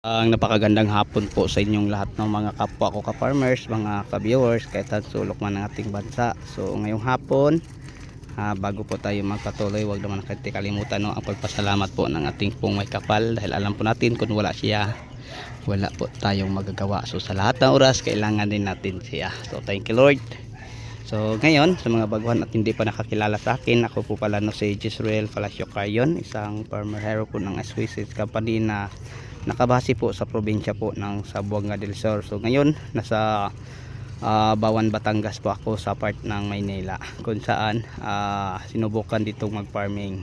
Ang napakagandang hapon po sa inyong lahat ng mga kapwa ko ka-farmers, mga ka-viewers, kahit ang sulok man ng ating bansa. So ngayong hapon, ah, bago po tayo magpatuloy, huwag naman natin kalimutan no, ang pagpasalamat po ng ating pong may kapal dahil alam po natin kung wala siya, wala po tayong magagawa. So sa lahat ng oras, kailangan din natin siya. So thank you Lord. So ngayon, sa mga baguhan at hindi pa nakakilala sa akin, ako po pala no si Jisrael Palacio Cayon, isang farmer hero po ng Swiss Company na nakabase po sa probinsya po ng Sabuanga del Sur. So ngayon, nasa ah, Bawan, Batangas po ako sa part ng Maynila kung saan ah, sinubukan ditong mag-farming.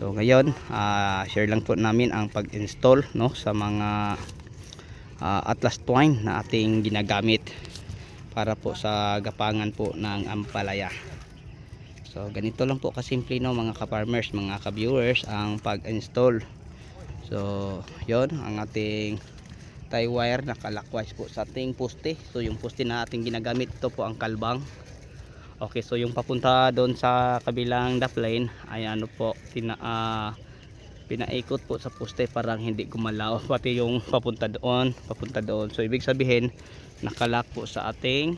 So ngayon, ah, share lang po namin ang pag-install no sa mga ah, Atlas twine na ating ginagamit para po sa gapangan po ng ampalaya. So ganito lang po kasimple no mga ka-farmers, mga ka-viewers ang pag-install. So yon ang ating tie wire na clockwise po sa ating poste. So yung poste na ating ginagamit ito po ang kalbang. Okay, so yung papunta doon sa kabilang duff line ay ano po tina, ah, pinaikot po sa poste parang hindi gumalaw pati yung papunta doon, papunta doon. So ibig sabihin nakalock po sa ating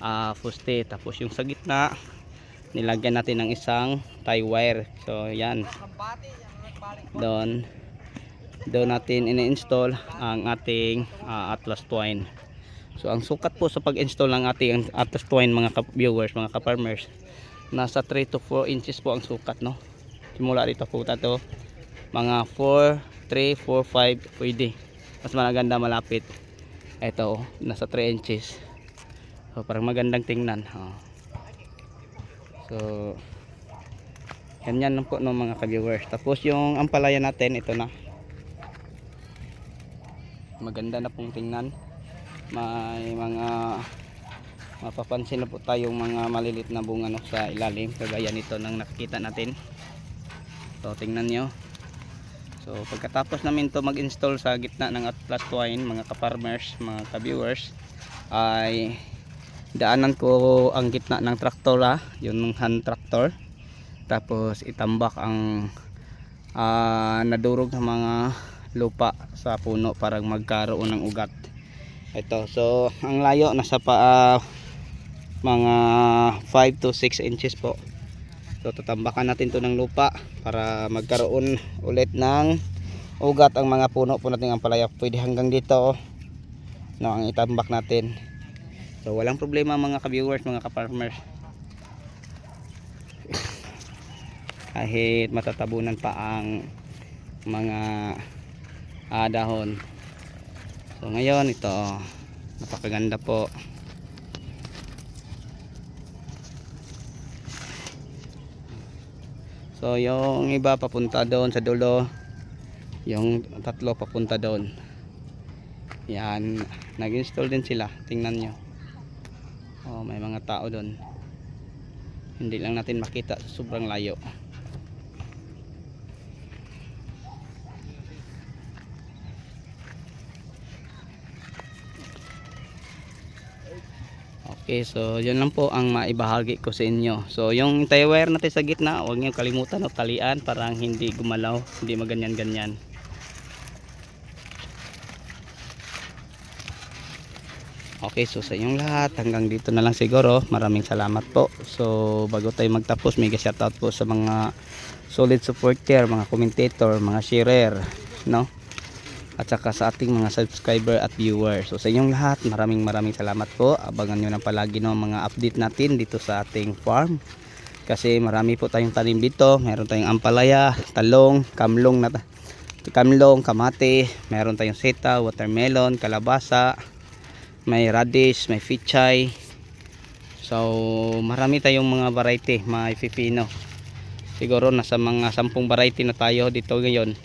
ah, poste tapos yung sa gitna nilagyan natin ng isang tie wire. So yan. Doon doon natin ini-install ang ating ah, Atlas Twine. So ang sukat po sa pag-install ng ating Atlas Twine mga viewers, mga ka-farmers, nasa 3 to 4 inches po ang sukat no. Simula dito po to mga 4, 3, 4, 5 pwede. Mas maganda malapit. Ito oh, nasa 3 inches. So parang magandang tingnan. Oh. So ganyan lang po no mga ka-viewers. Tapos yung ampalaya natin ito na maganda na pong tingnan may mga mapapansin na po tayong mga malilit na bunga no, sa ilalim kagaya nito nang nakikita natin so tingnan nyo so pagkatapos namin to mag install sa gitna ng Atlas Twine mga ka-farmers mga ka-viewers ay daanan ko ang gitna ng traktor ah, yung hand tractor tapos itambak ang ah, nadurog ng mga lupa sa puno para magkaroon ng ugat. Ito so ang layo nasa pa ah, mga 5 to 6 inches po so tatambakan natin to ng lupa para magkaroon ulit ng ugat ang mga puno po natin ang palaya. Pwede hanggang dito oh. no, ang itambak natin. So walang problema mga ka-viewers mga ka-farmers kahit matatabunan pa ang mga ah, dahon. So ngayon ito oh, napakaganda po so yung iba papunta doon sa dulo yung tatlo papunta doon. Yan nag install din sila. Tingnan nyo. Oh, may mga tao doon. Hindi lang natin makita sa sobrang layo Okay, so yun lang po ang maibahagi ko sa inyo. So yung tie wire natin sa gitna, huwag niyo kalimutan o talian para hindi gumalaw, hindi maganyan-ganyan. Okay, so sa inyong lahat, hanggang dito na lang siguro. Maraming salamat po. So bago tayo magtapos, mega shoutout po sa mga solid supporter, mga commentator, mga sharer, no? At saka sa ating mga subscriber at viewers. So sa inyong lahat, maraming maraming salamat po. Abangan nyo na palagi no mga update natin dito sa ating farm. Kasi marami po tayong tanim dito. Meron tayong ampalaya, talong, kamlong na kamlong, kamate, meron tayong seta, watermelon, kalabasa, may radish, may fichay. So marami tayong mga variety, may pipino. Siguro nasa mga sampung variety na tayo dito ngayon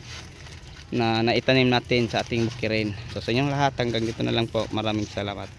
na naitanim natin sa ating bukirin. So sa inyong lahat hanggang dito na lang po. Maraming salamat.